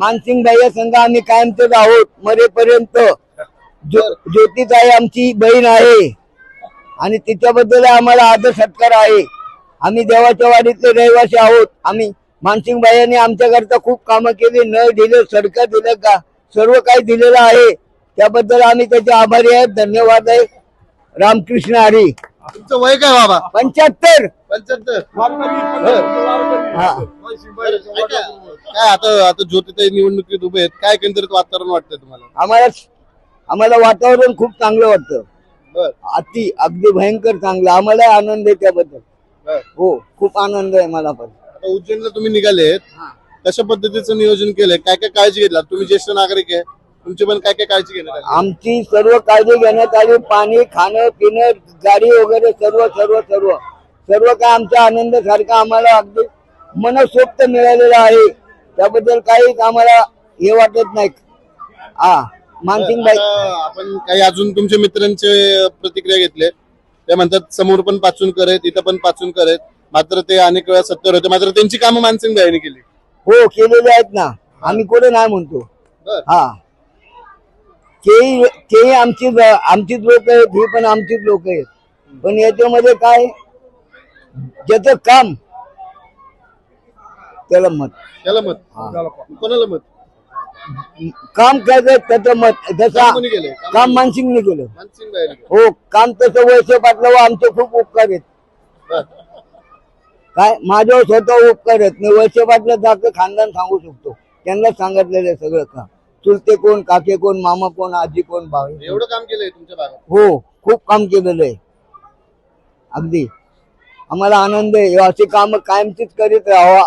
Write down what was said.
मानसिंग भाई संघ आम्ही कायमचेच आहोत. मरेपर्यंत ज्यो- ज्योतिताई आमची बहीण आहे. आणि तिच्याबद्दल आम्हाला आदर सत्कार आहे. आम्ही देवाच्या वाडीतले रहिवासी आहोत. आम्ही मानसिंग भाईयांनी आमच्याकरता खूप कामं केली. न दिले सडका दिलं का सर्व काही दिलेलं आहे. त्याबद्दल आम्ही त्याचे आभारी आहेत. धन्यवाद आहे. रामकृष्ण हरी. तुमचं वय काय बाबा? पंच्याहत्तर. पंच्याहत्तर. काय आता आता ज्योतिताई निवडणुकीत उभे आहेत. काय केंद्रित वातावरण वाटतंय तुम्हाला? आम्हाला आम्हाला वातावरण खूप चांगलं वाटतं. अति अगदी भयंकर चांगलं. आम्हाला आनंद आहे त्याबद्दल. हो खूप आनंद आहे मला पण. आता उज्जैनला तुम्ही निघालेत कशा पद्धतीचं नियोजन केलंय? काय काय काळजी घेतला तुम्ही ज्येष्ठ नागरिक आहे. तुमची पण काय काय काळजी घेण्यात आली? आमची सर्व काळजी घेण्यात आली. पाणी खाणं पिणं गाडी वगैरे सर्व सर्व सर्व. सर्व काय आमचा आनंद सारखा आम्हाला अगदी मनसोक्त मिळालेला आहे. त्याबद्दल काहीच आम्हाला हे वाटत नाही. हा मानसिंग भाई आता आपण काही अजून तुमच्या मित्रांचे प्रतिक्रिया घेतले. ते म्हणतात समोर पण पाचूनकर आहेत इथं पण पाचूनकर आहेत. मात्र ते अनेक वेळा सत्तर होते. मात्र त्यांची कामं मानसिंग भाईने केली. हो केलेले आहेत ना. आम्ही कुठे नाही म्हणतो. बर. हा. तेही तेही आमची आमचीच लोक आहेत ही पण आमचीच लोक आहेत. पण याच्यामध्ये काय ज्याचं काम त्याला मत. त्याला मत. कोणाला मत? काम करायचं त्याचं मत. जसं काम कोणी केलंय? काम मानसिंगने केलं मानसिंग. हो काम तसं वैसे पाटलं आमचे खूप उपकार आहेत. काय? माझ्यावर स्वतः उपकार आहेत. मी वैसे पाटलं दाखलं खानदान सांगू शकतो. त्यांना सांगितलेलं आहे सगळं काम. चुलते कोण काके कोण मामा कोण आजी कोण भाऊ एवढं काम केलंय तुमच्या भागात? हो खूप काम केलेलं आहे. अगदी. आम्हाला आनंद आहे. अशी काम कायमचीच करीत राहावा.